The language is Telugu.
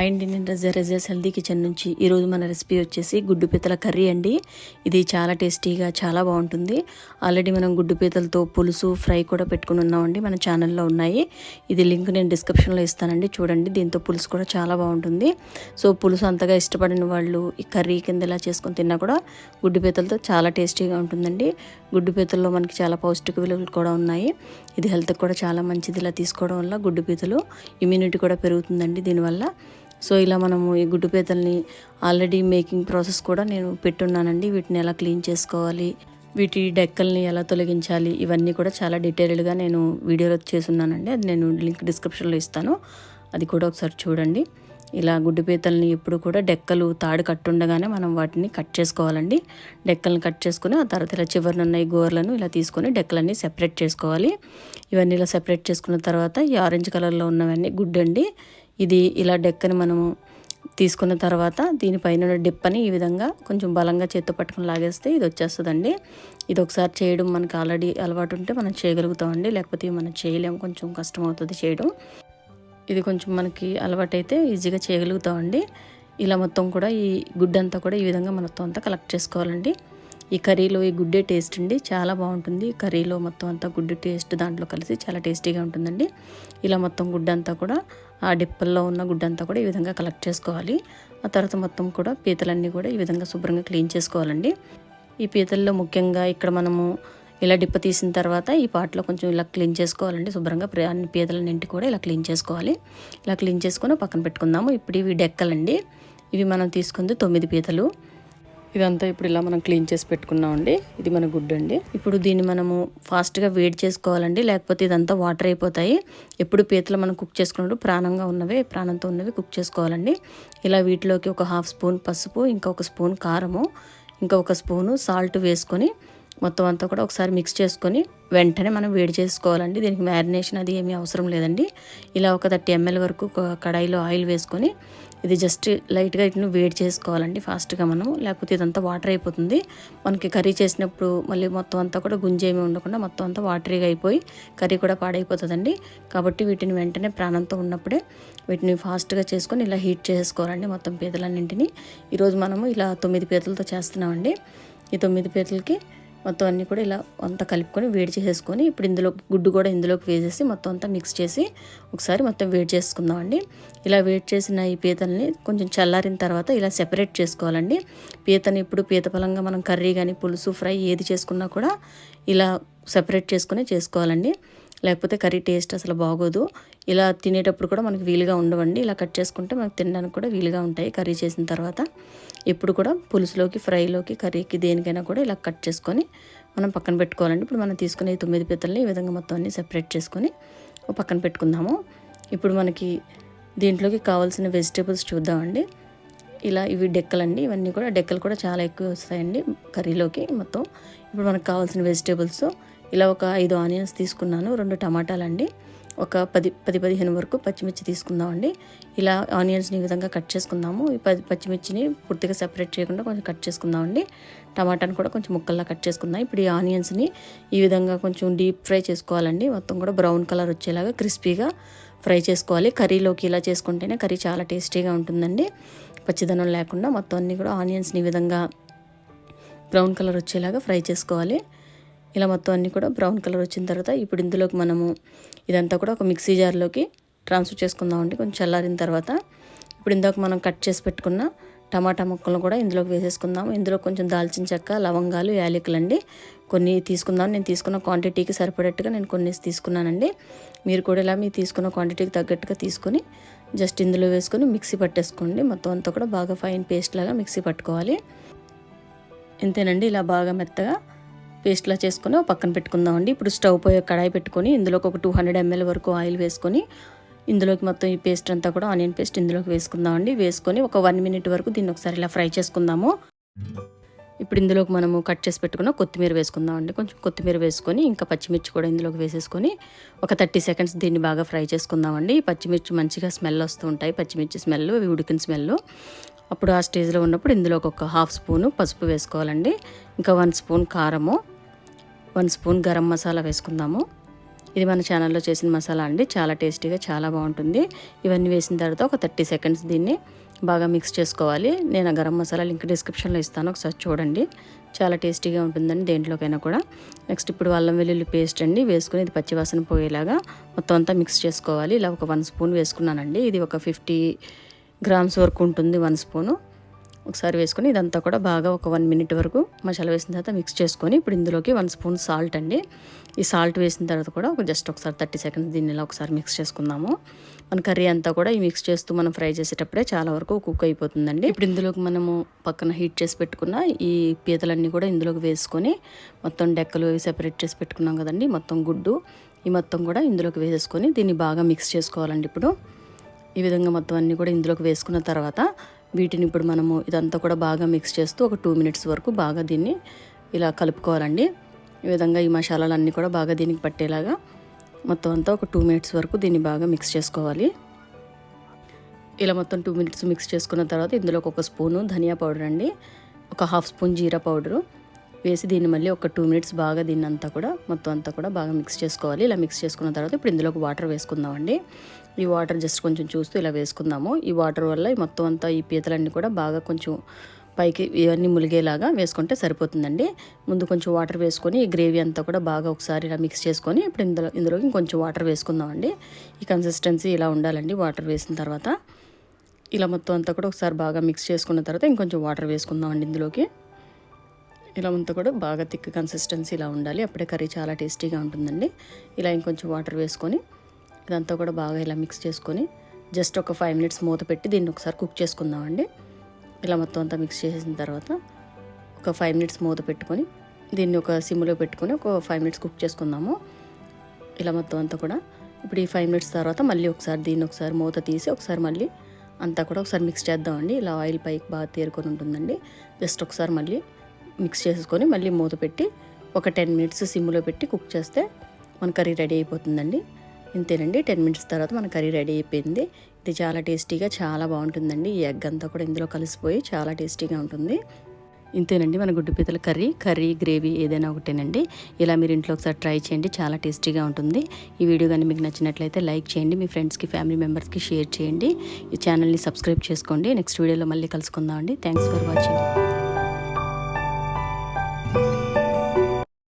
హాయ్ అండి నేను రజా రజాస్ హెల్దీ కిచెన్ నుంచి ఈరోజు మన రెసిపీ వచ్చేసి గుడ్డు పీతల కర్రీ అండి. ఇది చాలా టేస్టీగా చాలా బాగుంటుంది. ఆల్రెడీ మనం గుడ్డు పీతలతో పులుసు ఫ్రై కూడా పెట్టుకుని ఉన్నామండి మన ఛానల్లో ఉన్నాయి. ఇది లింక్ నేను డిస్క్రిప్షన్లో ఇస్తానండి చూడండి. దీంతో పులుసు కూడా చాలా బాగుంటుంది. సో పులుసు అంతగా ఇష్టపడిన వాళ్ళు ఈ కర్రీ కింద ఇలా చేసుకొని తిన్నా కూడా గుడ్డు పీతలతో చాలా టేస్టీగా ఉంటుందండి. గుడ్డు పీతల్లో మనకి చాలా పౌష్టిక విలువలు కూడా ఉన్నాయి. ఇది హెల్త్కి కూడా చాలా మంచిది ఇలా తీసుకోవడం వల్ల గుడ్డు పీతలు ఇమ్యూనిటీ కూడా పెరుగుతుందండి దీనివల్ల. సో ఇలా మనము ఈ గుడ్డు పీతల్ని ఆల్రెడీ మేకింగ్ ప్రాసెస్ కూడా నేను పెట్టున్నానండి. వీటిని ఎలా క్లీన్ చేసుకోవాలి వీటి డెక్కల్ని ఎలా తొలగించాలి ఇవన్నీ కూడా చాలా డీటెయిల్డ్గా నేను వీడియోలో చేస్తున్నానండి. అది నేను లింక్ డిస్క్రిప్షన్లో ఇస్తాను. అది కూడా ఒకసారి చూడండి. ఇలా గుడ్డు పీతల్ని ఎప్పుడు కూడా డెక్కలు తాడు కట్టుండగానే మనం వాటిని కట్ చేసుకోవాలండి. డెక్కలను కట్ చేసుకుని ఆ తర్వాత ఇలా చివరిన ఉన్న ఈ గోర్లను ఇలా తీసుకొని డెక్కలన్నీ సెపరేట్ చేసుకోవాలి. ఇవన్నీ ఇలా సెపరేట్ చేసుకున్న తర్వాత ఈ ఆరెంజ్ కలర్లో ఉన్నవన్నీ గుడ్డండి. ఇది ఇలా డెక్కని మనము తీసుకున్న తర్వాత దీనిపైన డిప్పని ఈ విధంగా కొంచెం బలంగా చేత్తో పట్టుకుని లాగేస్తే ఇది వచ్చేస్తుందండి. ఇది ఒకసారి చేయడం మనకు ఆల్రెడీ అలవాటు ఉంటే మనం చేయగలుగుతామండి. లేకపోతే మనం చేయలేము. కొంచెం కష్టం అవుతుంది చేయడం. ఇది కొంచెం మనకి అలవాటైతే ఈజీగా చేయగలుగుతామండి. ఇలా మొత్తం కూడా ఈ గుడ్డంతా కూడా ఈ విధంగా మొత్తం అంతా కలెక్ట్ చేసుకోవాలండి. ఈ కర్రీలో ఈ గుడ్డే టేస్ట్ అండి. చాలా బాగుంటుంది. కర్రీలో మొత్తం అంతా గుడ్డు టేస్ట్ దాంట్లో కలిసి చాలా టేస్టీగా ఉంటుందండి. ఇలా మొత్తం గుడ్డంతా కూడా ఆ డిప్పల్లో ఉన్న గుడ్డంతా కూడా ఈ విధంగా కలెక్ట్ చేసుకోవాలి. ఆ తర్వాత మొత్తం కూడా పీతలన్నీ కూడా ఈ విధంగా శుభ్రంగా క్లీన్ చేసుకోవాలండి. ఈ పీతల్లో ముఖ్యంగా ఇక్కడ మనము ఇలా డిప్ప తీసిన తర్వాత ఈ పాటలో కొంచెం ఇలా క్లీన్ చేసుకోవాలండి. శుభ్రంగా ప్ర- అన్ని పీతలన్నింటి కూడా ఇలా క్లీన్ చేసుకోవాలి. ఇలా క్లీన్ చేసుకొని పక్కన పెట్టుకుందాము. ఇప్పుడు ఇవి డెక్కలండి. ఇవి మనం తీసుకుంది తొమ్మిది పీతలు. ఇదంతా ఇప్పుడు ఇలా మనం క్లీన్ చేసి పెట్టుకున్నామండి. ఇది మన గుడ్డు అండి. ఇప్పుడు దీన్ని మనము ఫాస్ట్గా వేడి చేసుకోవాలండి. లేకపోతే ఇదంతా వాటర్ అయిపోతాయి. ఎప్పుడు పీతలు మనం కుక్ చేసుకున్నప్పుడు ప్రాణంగా ఉన్నవి ప్రాణంతో ఉన్నవి కుక్ చేసుకోవాలండి. ఇలా వీటిలోకి ఒక హాఫ్ స్పూన్ పసుపు ఇంకా ఒక స్పూన్ కారము ఇంకా ఒక స్పూను సాల్ట్ వేసుకొని మొత్తం అంతా కూడా ఒకసారి మిక్స్ చేసుకొని వెంటనే మనం వేడి చేసుకోవాలండి. దీనికి మ్యారినేషన్ అది ఏమీ అవసరం లేదండి. ఇలా ఒక థర్టీ ఎంఎల్ వరకు ఒక కడాయిలో ఆయిల్ వేసుకొని ఇది జస్ట్ లైట్గా ఇట్ను వేడి చేసుకోవాలండి ఫాస్ట్గా మనం లేకపోతే ఇదంతా వాటర్ అయిపోతుంది. మనకి కర్రీ చేసినప్పుడు మళ్ళీ మొత్తం అంతా కూడా గుంజేమీ ఉండకుండా మొత్తం అంతా వాటరీగా అయిపోయి కర్రీ కూడా పాడైపోతుందండి. కాబట్టి వీటిని వెంటనే ప్రాణంతో ఉన్నప్పుడే వీటిని ఫాస్ట్గా చేసుకొని ఇలా హీట్ చేసుకోవాలండి మొత్తం పీతలన్నింటినీ. ఈరోజు మనము ఇలా తొమ్మిది పీతలతో చేస్తున్నామండి. ఈ తొమ్మిది పీతలకి మొత్తం అన్నీ కూడా ఇలా అంతా కలుపుకొని వేడి చేసేసుకొని ఇప్పుడు ఇందులో గుడ్డు కూడా ఇందులోకి వేసేసి మొత్తం అంతా మిక్స్ చేసి ఒకసారి మొత్తం వేడి చేసుకుందామండి. ఇలా వేడి చేసిన ఈ పీతల్ని కొంచెం చల్లారిన తర్వాత ఇలా సెపరేట్ చేసుకోవాలండి. పీతని ఇప్పుడు పీతఫలంగా మనం కర్రీ కానీ పులుసు ఫ్రై ఏది చేసుకున్నా కూడా ఇలా సెపరేట్ చేసుకునే చేసుకోవాలండి. లేకపోతే కర్రీ టేస్ట్ అసలు బాగోదు. ఇలా తినేటప్పుడు కూడా మనకి వీలుగా ఉండవండి. ఇలా కట్ చేసుకుంటే మనకు తినడానికి కూడా వీలుగా ఉంటాయి కర్రీ చేసిన తర్వాత. ఇప్పుడు కూడా పులుసులోకి ఫ్రైలోకి కర్రీకి దేనికైనా కూడా ఇలా కట్ చేసుకొని మనం పక్కన పెట్టుకోవాలండి. ఇప్పుడు మనం తీసుకునే తొమ్మిది పిత్తల్ని ఈ విధంగా మొత్తం అన్ని సెపరేట్ చేసుకొని పక్కన పెట్టుకుందాము. ఇప్పుడు మనకి దీంట్లోకి కావాల్సిన వెజిటేబుల్స్ చూద్దామండి. ఇలా ఇవి డెక్కలండి. ఇవన్నీ కూడా డెక్కలు కూడా చాలా ఎక్కువ వస్తాయండి కర్రీలోకి మొత్తం. ఇప్పుడు మనకు కావాల్సిన వెజిటేబుల్స్ ఇలా ఒక ఐదు ఆనియన్స్ తీసుకున్నాను రెండు టమాటాలండి. ఒక పది పది పదిహేను వరకు పచ్చిమిర్చి తీసుకుందామండి. ఇలా ఆనియన్స్ని ఈ విధంగా కట్ చేసుకుందాము. ఈ పది పచ్చిమిర్చిని పూర్తిగా సెపరేట్ చేయకుండా కొంచెం కట్ చేసుకుందామండి. టమాటాని కూడా కొంచెం ముక్కల్లా కట్ చేసుకుందాం. ఇప్పుడు ఈ ఆనియన్స్ని ఈ విధంగా కొంచెం డీప్ ఫ్రై చేసుకోవాలండి. మొత్తం కూడా బ్రౌన్ కలర్ వచ్చేలాగా క్రిస్పీగా ఫ్రై చేసుకోవాలి. కర్రీలోకి ఇలా చేసుకుంటేనే కర్రీ చాలా టేస్టీగా ఉంటుందండి. పచ్చిదనం లేకుండా మొత్తం అన్నీ కూడా ఆనియన్స్ని ఈ విధంగా బ్రౌన్ కలర్ వచ్చేలాగా ఫ్రై చేసుకోవాలి. ఇలా మొత్తం అన్నీ కూడా బ్రౌన్ కలర్ వచ్చిన తర్వాత ఇప్పుడు ఇందులోకి మనము ఇదంతా కూడా ఒక మిక్సీ జార్లోకి ట్రాన్స్ఫర్ చేసుకుందామండి కొంచెం చల్లారిన తర్వాత ఇప్పుడు ఇందాక మనం కట్ చేసి పెట్టుకున్న టమాటా ముక్కలను కూడా ఇందులోకి వేసేసుకుందాం. ఇందులో కొంచెం దాల్చిన చెక్క లవంగాలు యాలకులు అండి. కొన్ని తీసుకుందాం. నేను తీసుకున్న క్వాంటిటీకి సరిపడేట్టుగా నేను కొన్ని తీసుకున్నానండి. మీరు కూడా ఇలా మీరు తీసుకున్న క్వాంటిటీకి తగ్గట్టుగా తీసుకొని జస్ట్ ఇందులో వేసుకొని మిక్సీ పట్టేసుకోండి. మొత్తం అంతా కూడా బాగా ఫైన్ పేస్ట్ లాగా మిక్సీ పట్టుకోవాలి. ఇంతేనండి. ఇలా బాగా మెత్తగా పేస్ట్లా చేసుకొని పక్కన పెట్టుకుందామండి. ఇప్పుడు స్టవ్ పోయి కడాయి పెట్టుకొని ఇందులోకి ఒక టూ హండ్రెడ్ ఎంఎల్ వరకు ఆయిల్ వేసుకొని ఇందులోకి మొత్తం ఈ పేస్ట్ అంతా కూడా ఆనియన్ పేస్ట్ ఇందులోకి వేసుకుందామండి. వేసుకొని ఒక వన్ మినిట్ వరకు దీన్ని ఒకసారి ఇలా ఫ్రై చేసుకుందాము. ఇప్పుడు ఇందులోకి మనము కట్ చేసి పెట్టుకున్న కొత్తిమీర వేసుకుందామండి. కొంచెం కొత్తిమీర వేసుకొని ఇంకా పచ్చిమిర్చి కూడా ఇందులోకి వేసేసుకొని ఒక థర్టీ సెకండ్స్ దీన్ని బాగా ఫ్రై చేసుకుందామండి. పచ్చిమిర్చి మంచిగా స్మెల్ వస్తూ ఉంటాయి. పచ్చిమిర్చి స్మెల్ అవి ఉడికిన స్మెల్. అప్పుడు ఆ స్టేజ్లో ఉన్నప్పుడు ఇందులోకి ఒక హాఫ్ స్పూను పసుపు వేసుకోవాలండి. ఇంకా వన్ స్పూన్ కారము. వన్ స్పూన్ గరం మసాలా వేసుకుందాము. ఇది మన ఛానల్లో చేసిన మసాలా అండి. చాలా టేస్టీగా చాలా బాగుంటుంది. ఇవన్నీ వేసిన తర్వాత ఒక థర్టీ సెకండ్స్ దీన్ని బాగా మిక్స్ చేసుకోవాలి. నేను ఆ గరం మసాలా లింక్ డిస్క్రిప్షన్లో ఇస్తాను. ఒకసారి చూడండి. చాలా టేస్టీగా ఉంటుందండి దేంట్లోకైనా కూడా. నెక్స్ట్ ఇప్పుడు అల్లం వెల్లుల్లి పేస్ట్ అండి. వేసుకుని ఇది పచ్చివాసన పోయేలాగా మొత్తం అంతా మిక్స్ చేసుకోవాలి. ఇలా ఒక వన్ స్పూన్ వేసుకున్నానండి. ఇది ఒక ఫిఫ్టీ గ్రామ్స్ వరకు ఉంటుంది వన్ స్పూను. ఒకసారి వేసుకొని ఇదంతా కూడా బాగా ఒక వన్ మినిట్ వరకు మసాలా వేసిన తర్వాత మిక్స్ చేసుకొని ఇప్పుడు ఇందులోకి వన్ స్పూన్ సాల్ట్ అండి. ఈ సాల్ట్ వేసిన తర్వాత కూడా ఒక జస్ట్ ఒకసారి థర్టీ సెకండ్స్ దీన్ని ఇలా ఒకసారి మిక్స్ చేసుకుందాము. మన కర్రీ అంతా కూడా ఈ మిక్స్ చేస్తూ మనం ఫ్రై చేసేటప్పుడే చాలా వరకు కుక్ అయిపోతుందండి. ఇప్పుడు ఇందులోకి మనము పక్కన హీట్ చేసి పెట్టుకున్న ఈ పీతలన్నీ కూడా ఇందులోకి వేసుకొని మొత్తం డెక్కలు అవి సెపరేట్ చేసి పెట్టుకున్నాం కదండి మొత్తం గుడ్డు. ఈ మొత్తం కూడా ఇందులోకి వేసేసుకొని దీన్ని బాగా మిక్స్ చేసుకోవాలండి ఇప్పుడు. ఈ విధంగా మొత్తం అన్నీ కూడా ఇందులోకి వేసుకున్న తర్వాత వీటిని ఇప్పుడు మనము ఇదంతా కూడా బాగా మిక్స్ చేస్తూ ఒక టూ మినిట్స్ వరకు బాగా దీన్ని ఇలా కలుపుకోవాలండి. ఈ విధంగా ఈ మసాలాలన్నీ కూడా బాగా దీనికి పట్టేలాగా మొత్తం అంతా ఒక టూ మినిట్స్ వరకు దీన్ని బాగా మిక్స్ చేసుకోవాలి. ఇలా మొత్తం టూ మినిట్స్ మిక్స్ చేసుకున్న తర్వాత ఇందులో ఒక స్పూను ధనియా పౌడర్ అండి. ఒక హాఫ్ స్పూన్ జీరా పౌడరు. వేసి దీన్ని మళ్ళీ ఒక టూ మినిట్స్ బాగా దీన్ని అంతా కూడా మొత్తం అంతా కూడా బాగా మిక్స్ చేసుకోవాలి. ఇలా మిక్స్ చేసుకున్న తర్వాత ఇప్పుడు ఇందులోకి వాటర్ వేసుకుందామండి. ఈ వాటర్ జస్ట్ కొంచెం చూస్తూ ఇలా వేసుకుందాము. ఈ వాటర్ వల్ల ఈ మొత్తం అంతా ఈ పీతలన్నీ కూడా బాగా కొంచెం పైకి ఇవన్నీ ములిగేలాగా వేసుకుంటే సరిపోతుందండి. ముందు కొంచెం వాటర్ వేసుకొని ఈ గ్రేవీ అంతా కూడా బాగా ఒకసారి ఇలా మిక్స్ చేసుకొని ఇప్పుడు ఇందులో ఇందులోకి ఇంకొంచెం వాటర్ వేసుకుందామండి. ఈ కన్సిస్టెన్సీ ఇలా ఉండాలండి వాటర్ వేసిన తర్వాత. ఇలా మొత్తం అంతా కూడా ఒకసారి బాగా మిక్స్ చేసుకున్న తర్వాత ఇంకొంచెం వాటర్ వేసుకుందామండి ఇందులోకి. ఇలా అంతా కూడా బాగా థిక్ కన్సిస్టెన్సీ ఇలా ఉండాలి. అప్పుడే కర్రీ చాలా టేస్టీగా ఉంటుందండి. ఇలా ఇంకొంచెం వాటర్ వేసుకొని ఇదంతా కూడా బాగా ఇలా మిక్స్ చేసుకొని జస్ట్ ఒక ఫైవ్ మినిట్స్ మూత పెట్టి దీన్ని ఒకసారి కుక్ చేసుకుందామండి. ఇలా మొత్తం అంతా మిక్స్ చేసిన తర్వాత ఒక ఫైవ్ మినిట్స్ మూత పెట్టుకొని దీన్ని ఒక సిమ్లో పెట్టుకొని ఒక ఫైవ్ మినిట్స్ కుక్ చేసుకుందాము. ఇలా మొత్తం అంతా కూడా ఇప్పుడు ఈ ఫైవ్ మినిట్స్ తర్వాత మళ్ళీ ఒకసారి దీన్ని ఒకసారి మూత తీసి ఒకసారి మళ్ళీ అంతా కూడా ఒకసారి మిక్స్ చేద్దామండి. ఇలా ఆయిల్ పైకి బాగా తేరుకొని ఉంటుందండి. జస్ట్ ఒకసారి మళ్ళీ మిక్స్ చేసుకొని మళ్ళీ మూత పెట్టి ఒక టెన్ మినిట్స్ సిమ్లో పెట్టి కుక్ చేస్తే మన కర్రీ రెడీ అయిపోతుందండి. ఇంతేనండి టెన్ మినిట్స్ తర్వాత మన కర్రీ రెడీ అయిపోయింది. ఇది చాలా టేస్టీగా చాలా బాగుంటుందండి. ఈ ఎగ్ అంతా కూడా ఇందులో కలిసిపోయి చాలా టేస్టీగా ఉంటుంది. ఇంతేనండి మన గుడ్డు పీతల కర్రీ కర్రీ గ్రేవీ ఏదైనా ఒకటేనండి. ఇలా మీరు ఇంట్లో ఒకసారి ట్రై చేయండి చాలా టేస్టీగా ఉంటుంది. ఈ వీడియో కానీ మీకు నచ్చినట్లయితే లైక్ చేయండి మీ ఫ్రెండ్స్కి ఫ్యామిలీ మెంబర్స్కి షేర్ చేయండి. ఈ ఛానల్ని సబ్స్క్రైబ్ చేసుకోండి. నెక్స్ట్ వీడియోలో మళ్ళీ కలుసుకుందామండి. Thanks for watching.